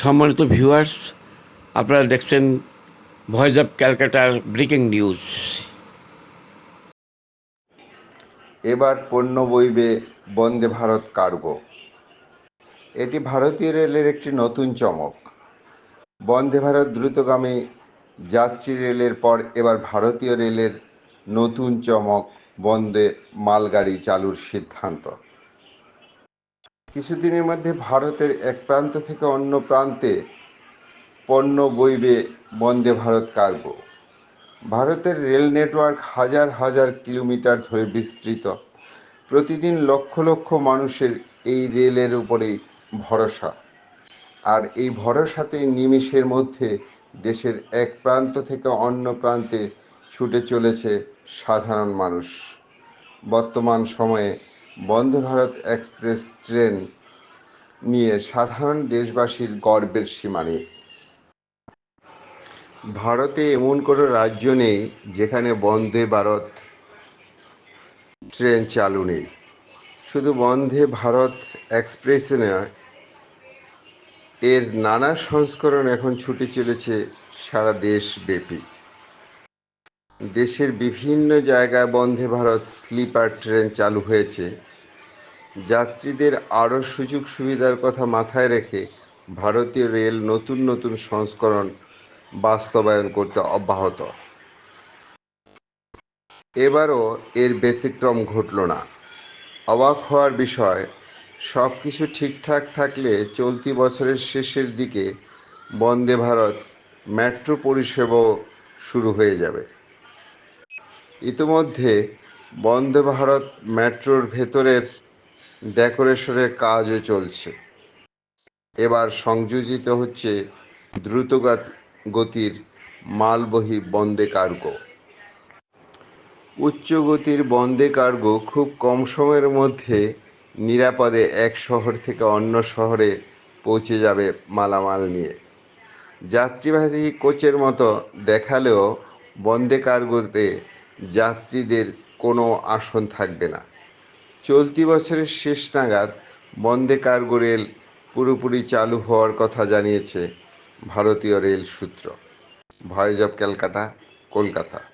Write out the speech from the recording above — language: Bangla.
সম্মানিত ভিউয়ার্স আপনারা দেখছেন ভয়েস অফ ক্যালকাটার ব্রেকিং নিউজ এবার পণ্য বইবে বন্দে ভারত কার্গো। এটি ভারতীয় রেলের একটি নতুন চমক। বন্দে ভারত দ্রুতগামী যাত্রী রেলের পর এবার ভারতীয় রেলের নতুন চমক বন্দে মালগাড়ি চালুর সিদ্ধান্ত। কিছুদিনের মধ্যে ভারতের এক প্রান্ত থেকে অন্য প্রান্তে পণ্য বইবে বন্দে ভারত কার্গো। ভারতের রেল নেটওয়ার্ক হাজার হাজার কিলোমিটার ধরে বিস্তৃত। প্রতিদিন লক্ষ লক্ষ মানুষের এই রেলের উপরেই ভরসা। আর এই ভরসাতেই নিমিষের মধ্যে দেশের এক প্রান্ত থেকে অন্য প্রান্তে ছুটে চলেছে সাধারণ মানুষ। বর্তমান সময়ে বন্দে ভারত এক্সপ্রেস ট্রেন নিয়ে সাধারণ দেশবাসীর গর্বের সীমা নেই ভারতে এমন কোনো রাজ্য নেই যেখানে বন্দে ভারত ট্রেন চালু নেই। শুধু বন্ধে ভারত এক্সপ্রেস এর নানা সংস্করণ এখন ছুটে চলেছে সারা দেশব্যাপী। দেশের বিভিন্ন জায়গায় বন্দে ভারত স্লিপার ট্রেন চালু হয়েছে। যাত্রীদের আরও সুযোগ সুবিধার কথা মাথায় রেখে ভারতীয় রেল নতুন নতুন সংস্করণ বাস্তবায়ন করতে অব্যাহত। এবারও এর ব্যতিক্রম ঘটল না। অবাক হওয়ার বিষয় সব কিছু ঠিকঠাক থাকলে চলতি বছরের শেষের দিকে বন্দে ভারত মেট্রো পরিষেবাও শুরু হয়ে যাবে। ইতিমধ্যে বন্দে ভারত মেট্রোর ভেতরের ডেকোরেশনের কাজও চলছে। এবার সংযোজিত হচ্ছে দ্রুতগাত গতির মালবহী বন্দে কার্গো। উচ্চ গতির বন্দে কার্গো খুব কম সময়ের মধ্যে নিরাপদে এক শহর থেকে অন্য শহরে পৌঁছে যাবে মালামাল নিয়ে। যাত্রীবাহী কোচের মতো দেখালেও বন্দে কার্গোতে যাত্রীদের কোনো আসন থাকবে না। চলতি বছরের শেষ নাগাদ বন্দে কার্গো রেল পুরোপুরি চালু হওয়ার কথা জানিয়েছে ভারতীয় রেল সূত্র। Voice of Calcutta, Kolkata.